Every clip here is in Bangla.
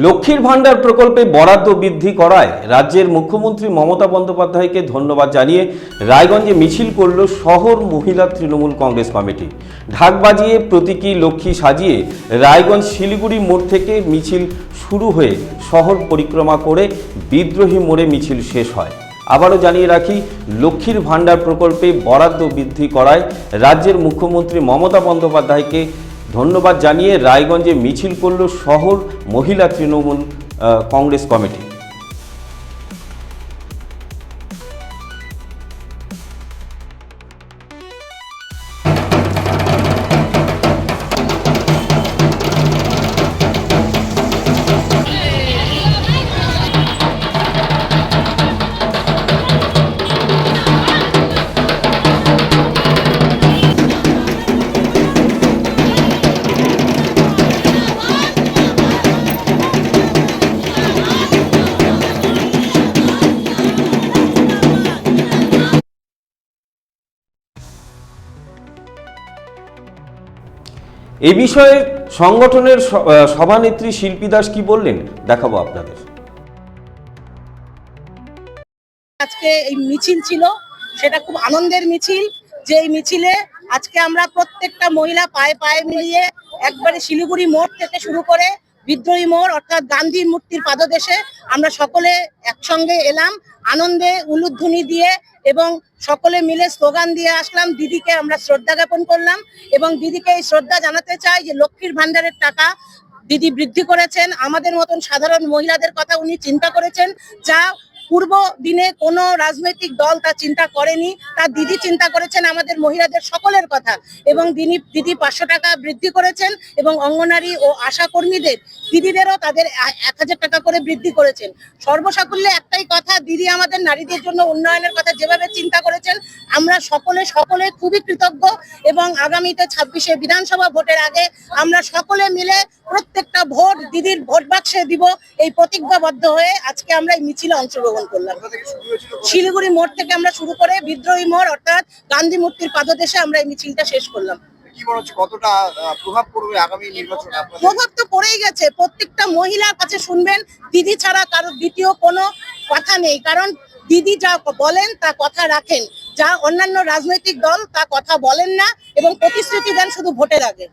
লক্ষ্মীর ভাণ্ডার প্রকল্পে বরাদ্দ বৃদ্ধি করায় রাজ্যের মুখ্যমন্ত্রী মমতা বন্দ্যোপাধ্যায়কে ধন্যবাদ জানিয়ে রায়গঞ্জে মিছিল করল শহর মহিলা তৃণমূল কংগ্রেস কমিটি। ঢাক বাজিয়ে প্রতীকী লক্ষ্মী সাজিয়ে রায়গঞ্জ শিলিগুড়ি মোড় থেকে মিছিল শুরু হয়ে শহর পরিক্রমা করে বিদ্রোহী মোড়ে মিছিল শেষ হয়। আবারও জানিয়ে রাখি, লক্ষ্মীর ভাণ্ডার প্রকল্পে বরাদ্দ বৃদ্ধি করায় রাজ্যের মুখ্যমন্ত্রী মমতা বন্দ্যোপাধ্যায়কে ধন্যবাদ জানিয়ে রায়গঞ্জে মিছিল করল শহর মহিলা তৃণমূল কংগ্রেস কমিটি। এই বিষয়ে সংগঠনের সভানেত্রী শিল্পী দাস কি বললেন? দেখাবো আপনাদের। আজকে এই মিছিল ছিল, সেটা খুব আনন্দের মিছিল যে এই মিছিলে আজকে আমরা প্রত্যেকটা মহিলা পায়ে পায়ে মিলিয়ে একবারে শিলিগুড়ি মোড় থেকে শুরু করে বিদ্রোহী মোড়, অর্থাৎ গান্ধী মূর্তির পাদদেশে আমরা সকলে একসঙ্গে এলাম। আনন্দে উলুধ্বনি দিয়ে এবং সকলে মিলে স্লোগান দিয়ে আসলাম, দিদিকে আমরা শ্রদ্ধা জ্ঞাপন করলাম এবং দিদিকে এই শ্রদ্ধা জানাতে চাই যে লক্ষ্মীর ভান্ডারের টাকা দিদি বৃদ্ধি করেছেন। আমাদের মতন সাধারণ মহিলাদের কথা উনি চিন্তা করেছেন যা পূর্ব দিনে কোনো রাজনৈতিক দল তা চিন্তা করেনি তার দিদি চিন্তা করেছেন আমাদের মহিলাদের সকলের কথা এবং দিদি দিদি পাঁচশো টাকা বৃদ্ধি করেছেন এবং অঙ্গনারী ও আশা কর্মীদের, দিদিদেরও তাদের এক হাজার টাকা করে বৃদ্ধি করেছেন। সর্বসাকুল্যে একটাই কথা, দিদি আমাদের নারীদের জন্য উন্নয়নের কথা যেভাবে চিন্তা করেছেন, আমরা সকলে সকলে খুবই কৃতজ্ঞ এবং আগামীতে ছাব্বিশে বিধানসভা ভোটের আগে আমরা সকলে মিলে প্রত্যেকটা ভোট, দিদির ভোট বাক্সে দিব, এই প্রতিজ্ঞাবদ্ধ হয়ে আজকে আমরা এই মিছিলে অংশগ্রহণ করলাম। শিলিগুড়ি মোড় থেকে আমরা শুরু করে বিদ্রোহী মোড় অর্থাৎ গান্ধী মূর্তির পাদদেশে আমরা এই মিছিলটা শেষ করলাম। প্রভাব তো পড়েই গেছে। প্রত্যেকটা মহিলার কাছে শুনবেন দিদি ছাড়া কারোর দ্বিতীয় কোনো কথা নেই। কারণ দিদি যা বলেন তা কথা রাখেন। যা অন্যান্য রাজনৈতিক দল তা কথা বলেন না এবং প্রতিশ্রুতি দেন শুধু ভোটের আগে।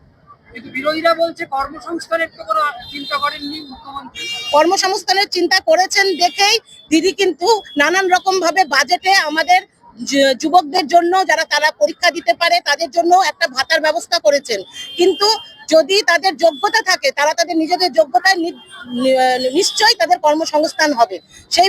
কিন্তু বিরোধীরা বলছে কর্মসংস্থানের তো কোনো চিন্তা করেননি মুখ্যমন্ত্রী। কর্মসংস্থানের চিন্তা করেছেন দেখেই দিদি কিন্তু নানান রকম ভাবে বাজেটে আমাদের যুবকদের জন্য যারা তারা পরীক্ষা দিতে পারে, তাদের জন্য একটা ভাতার ব্যবস্থা করেছেন। কিন্তু যদি তাদের যোগ্যতা থাকে, তারা তাদের নিজেদের যোগ্যতায় নিশ্চয়ই তাদের কর্মসংস্থান হবে। সেই